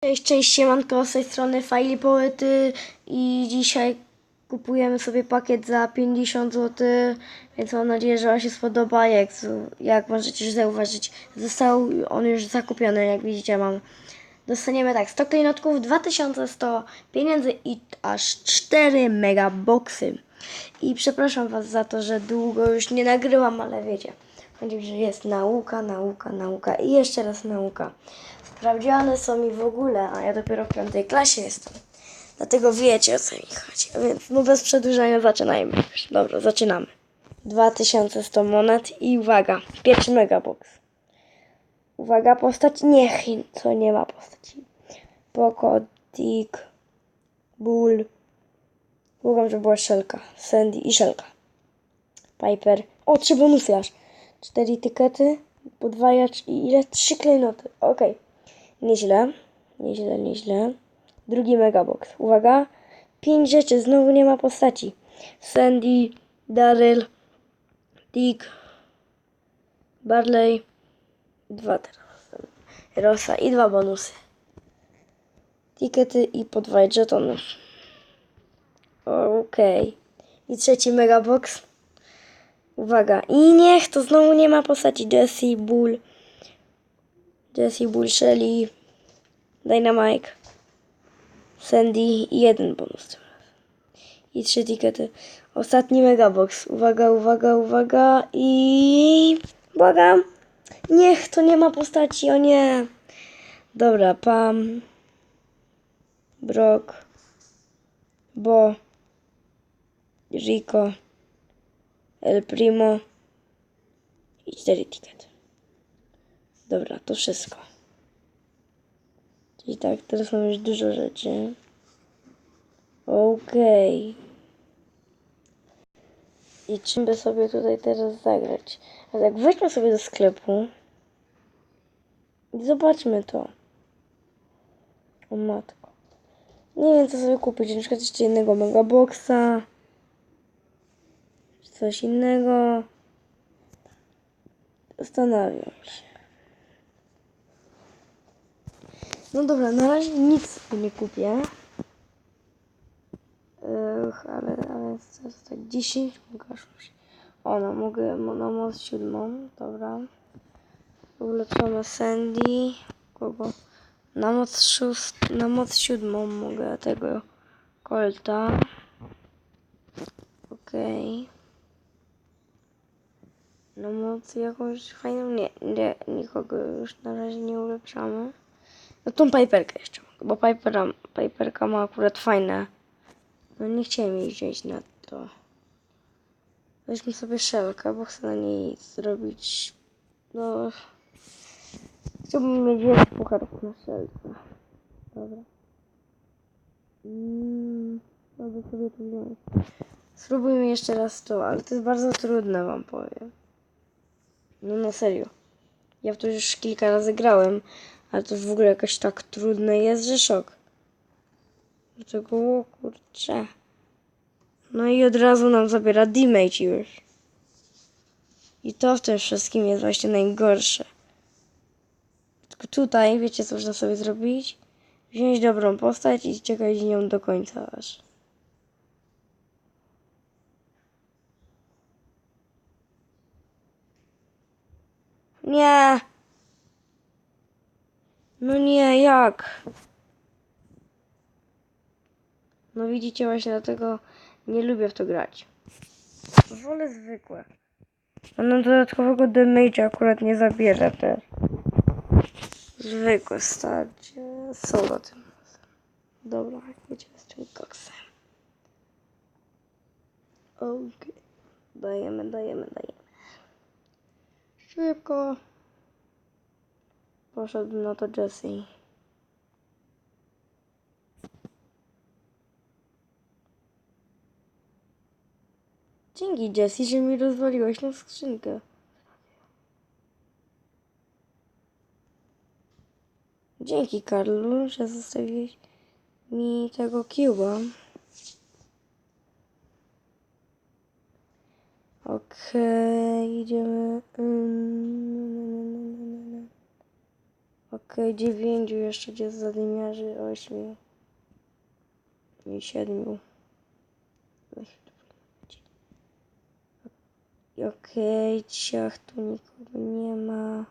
Cześć, cześć, siemanko, z tej strony Fajli Poety i dzisiaj kupujemy sobie pakiet za 50 zł, więc mam nadzieję, że Wam się spodoba, jak, jak możecie zauważyć, został on już zakupiony, jak widzicie mam. Dostaniemy tak, 100 klejnotków, 2100 pieniędzy i aż 4 megaboxy. I przepraszam Was za to, że długo już nie nagrywam, ale wiecie, będzie, że jest nauka, nauka, nauka i jeszcze raz nauka. Sprawdziane są mi w ogóle, a ja dopiero w piątej klasie jestem. Dlatego wiecie o co mi chodzi. Więc no bez przedłużania zaczynajmy. Dobra, zaczynamy. 2100 monet i uwaga, pierwszy megabox. Uwaga, postać niech to nie ma postaci. Poco, Dick, Bull. Błagam, żeby była Szelka, Sandy i Szelka. Piper. O, trzy bonusy aż. Cztery tykety, podwajacz i ile? Trzy klejnoty. Okej. Nieźle. Nieźle, nieźle. Drugi megabox. Uwaga. Pięć rzeczy. Znowu nie ma postaci. Sandy, Daryl, Dick, Barley. Dwa teraz. Rosa i dwa bonusy. Tikety i po dwa żetonów. Okej. I trzeci megabox. Uwaga. I niech to znowu nie ma postaci Jessie, Bull, Jessie, Bull, Shelly, Dynamite, Sandy i jeden bonus tym razem. I trzy tikety. Ostatni megabox. Uwaga, uwaga, uwaga i... Błagam. Niech to nie ma postaci, o nie. Dobra, Pam, Brock, Bo, Rico, El Primo i cztery tikety. Dobra, to wszystko. Czyli tak, teraz mam już dużo rzeczy. Okej. I czym by sobie tutaj teraz zagrać? A tak wejdźmy sobie do sklepu. I zobaczmy to. O matko. Nie wiem co sobie kupić. Na przykład jeszcze jednego megaboxa. Coś innego. Zastanawiam się. No dobra, na razie nic nie kupię. Ech, ale, ale co tak 10 mogę aż już- O, no mogę mo- na moc siódmą, dobra. Ulepszamy Sandy. Kogo? Na moc szóst, na moc siódmą mogę tego Colta. Okej. Na moc jakąś fajną? Nie, nie, nikogo już na razie nie ulepszamy. No tą Piperkę jeszcze bo Pipera, Piperka ma akurat fajne. No nie chciałem jej wziąć na to. Weźmy sobie szelkę, bo chcę na niej zrobić. No. Chciałbym mieć więcej pucharów na szelce. Dobra. Mm, mogę sobie to wziąć. Spróbujmy jeszcze raz to, ale to jest bardzo trudne, wam powiem. No na serio. Ja w to już kilka razy grałem, ale to w ogóle jakoś tak trudne jest, że szok. Dlatego, o kurczę. No i od razu nam zabiera damage już. I to w tym wszystkim jest właśnie najgorsze. Tylko tutaj, wiecie co można sobie zrobić? Wziąć dobrą postać i czekać nią do końca aż. Nie! No nie, jak? No widzicie, właśnie dlatego nie lubię w to grać. Wolę zwykłe. Ona dodatkowego damage'a akurat nie zabierze też. Zwykłe starcie. Solo tym razem. Dobra, jedziemy z tym koksem. Okej. Dajemy, dajemy, dajemy. Szybko. Poszedł na to Jesse. Dzięki Jessie, że mi rozwaliłaś na skrzynkę. Dzięki Karlu, że zostawiłeś mi tego cuba. Okej, idziemy. Okej, dziewięciu jeszcze jest zadymiarzy, ośmiu i siedmiu. Okej, ciach, tu nikogo nie ma.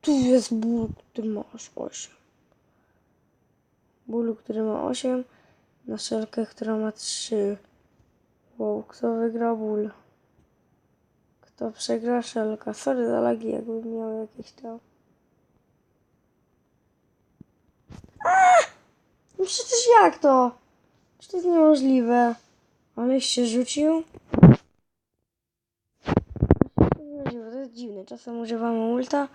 Tu jest ból, który ma aż 8. Bólu, który ma 8. Na szelkę, która ma 3. Wow, kto wygra ból? Kto przegra szelka? Sorry za lagi, jakbym miał jakieś tam. No przecież jak to? Czy to jest niemożliwe? Ale się rzucił? To jest dziwne. Czasem używamy ulta,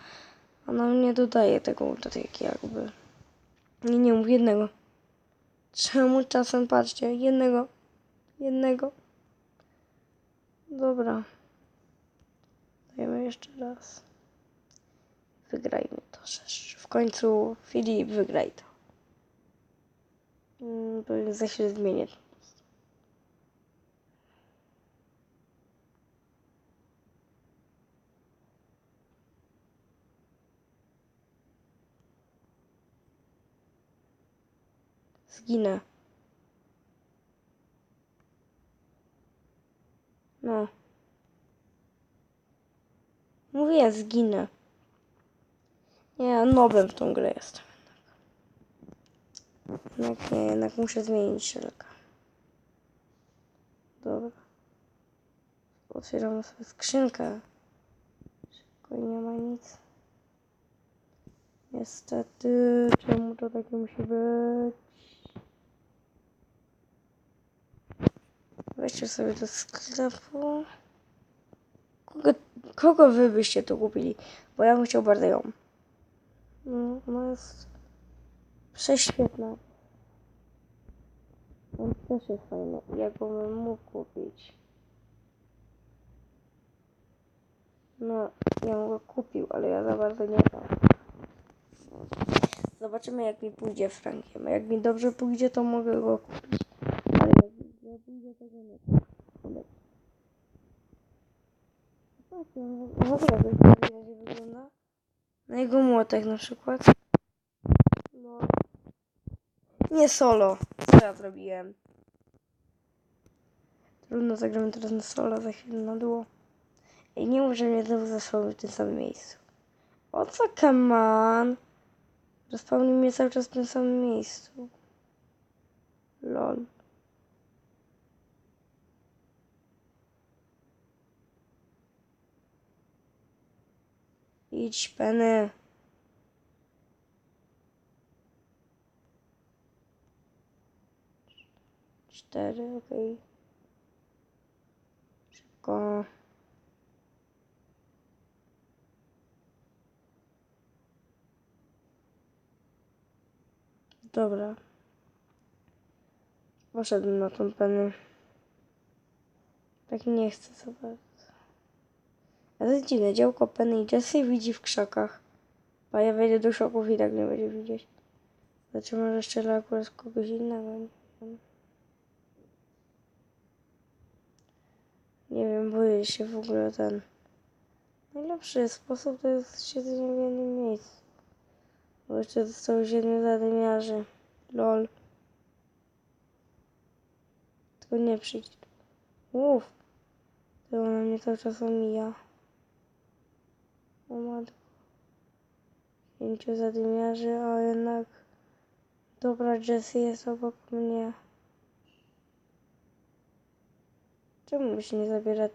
a nam nie dodaje tego ulta tak jakby. Nie, nie mów jednego. Czemu czasem patrzcie? Jednego. Jednego. Dobra. Jeszcze raz. Wygrajmy to. W końcu Filip wygraj to. Mm, Bo za chwilę zmienię. Zginę. No. Mówię, zginę. Nie, nowym w tą grę jestem. Jednak nie, jednak muszę zmienić szelkę. Dobra. Otwieram sobie skrzynkę. Szybko nie ma nic. Niestety, czemu to takie musi być? Weźcie sobie do sklepu. Kogo, kogo wy byście to kupili? Bo ja bym chciał bardzo ją. No, ona jest prześwietna. On też jest fajny. Ja go bym mógł kupić. No, ja bym go kupił, ale ja za bardzo nie mam. Zobaczymy jak mi pójdzie Frankiem. Jak mi dobrze pójdzie, to mogę go kupić. Ale jak mi źle pójdzie, to go nie kupię. Patrzcie, on w- ogóle dość wyraźnie wygląda. Na jego młotek na przykład. No. Nie solo. Co ja zrobiłem? Trudno, zagramy teraz na solo, za chwilę na duo. Ej, nie mów, mnie znowu zasłał w tym samym miejscu. O co, on? Rozpełnił mnie cały czas w tym samym miejscu. Lol. Idź, Penny. Cztery, okej. Szybko. Dobra. Poszedłem na tą penę. Tak nie chcę. A to jest dziwne, działko Penny i Jessie widzi w krzakach. A ja wejdę do szoków i tak nie będzie widzieć. Znaczy może jeszcze akurat kogoś innego. Nie wiem, boję się w ogóle ten. Najlepszy sposób to jest siedzenie w jednym miejscu. Bo jeszcze zostało siedmiu zadymiarzy. Lol. Tylko nie przyjdź. Uff. To ona mnie cały czas omija. Matko. Pięciu zadymiarzy, a jednak dobra Jessie jest obok mnie. Czemu się nie zabiera?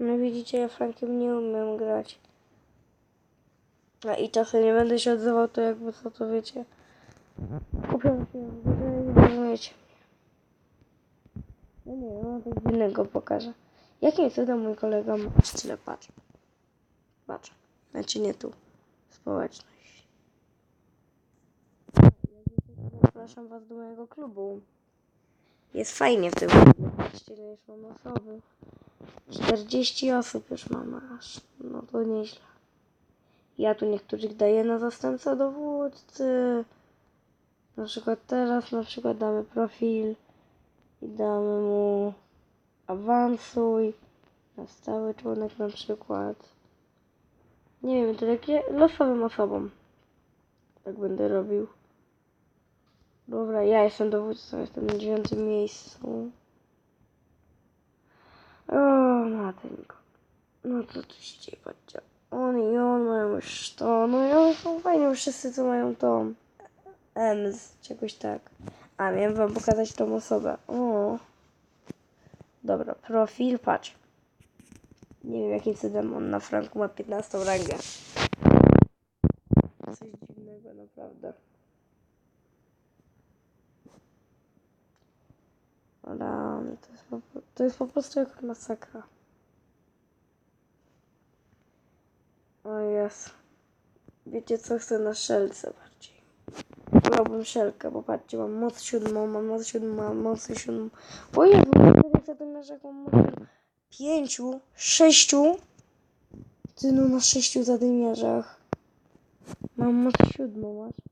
No widzicie, ja Frankiem nie umiem grać. A i czasem nie będę się odzywał, to jakby co to wiecie. Kupiłem się w górze i rozumiecie. No nie, no to innego pokażę. Jakim cudem mój kolega ma tyle patrz. Patrz. Znaczy nie tu. Społeczność. Zapraszam was do mojego klubu. Jest fajnie w tym klubie. Patrzcie, mam osoby. 40 osób już mamy aż. No to nieźle. Ja tu niektórych daję na zastępcę dowódcy. Na przykład teraz na przykład damy profil i damy mu awansuj na stały członek na przykład. Nie wiem, to takie losowym osobom. Tak będę robił. Dobra, ja jestem dowódcą, jestem na dziewiątym miejscu. O, mateńko. No co tu się dzieje, patrzcie. On i on mają już to. No i oni są fajni, wszyscy co mają to. Ems, czegoś tak. A, miałem wam pokazać tą osobę. O. Dobra, profil, patrz. Nie wiem jakim cudem on na franku ma 15 rangę. Coś dziwnego, naprawdę. Ale to jest, po, to jest po prostu jak masakra. O jest. Wiecie co chcę na szelce bardziej. Wolałbym szelkę, bo patrzcie, mam moc siódmą, mam moc siódmą, mam moc siódmą. O Jezu, na zadymiarzach mam moc pięciu, sześciu. Ty no na sześciu zadymiarzach. Mam moc siódmą, masz.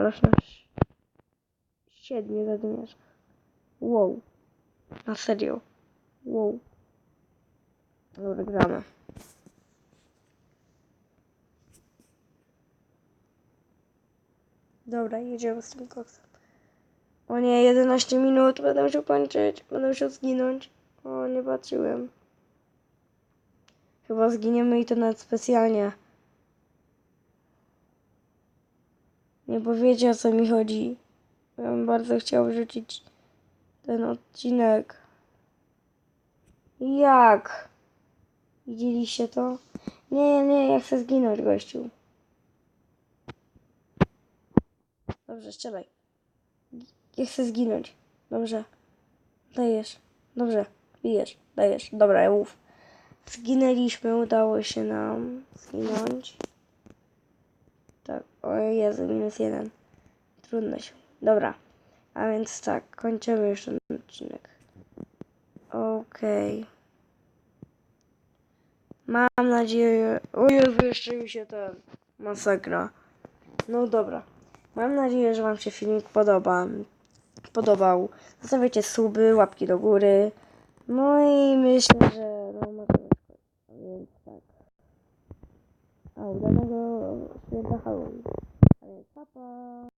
Ależ na siedmiu. Wow. Na serio. Wow. Dobra, gramy. Dobra, jedziemy z tym koksem. O nie, 11 minut, będę musiał kończyć. Będę musiał zginąć. O, nie patrzyłem. Chyba zginiemy i to nawet specjalnie. Nie powiecie o co mi chodzi. Ja bym bardzo chciał wrzucić ten odcinek. Jak? Widzieliście to? Nie, nie, ja chcę zginąć, gościu. Dobrze, strzelaj. Ja chcę zginąć. Dobrze. Dajesz. Dobrze. Bijesz. Dajesz. Dobra, mów. Zginęliśmy, udało się nam zginąć. O Jezu, minus jeden. Trudno się. Dobra. A więc tak, kończymy już ten odcinek. Okej. Mam nadzieję... O Jezu, jeszcze mi się ten... Masakra. No dobra. Mam nadzieję, że Wam się filmik podoba. Podobał. Zostawiajcie suby, łapki do góry. No i myślę, że no skończyć. Więc tak. Ah, 那个 gran 哎，爸爸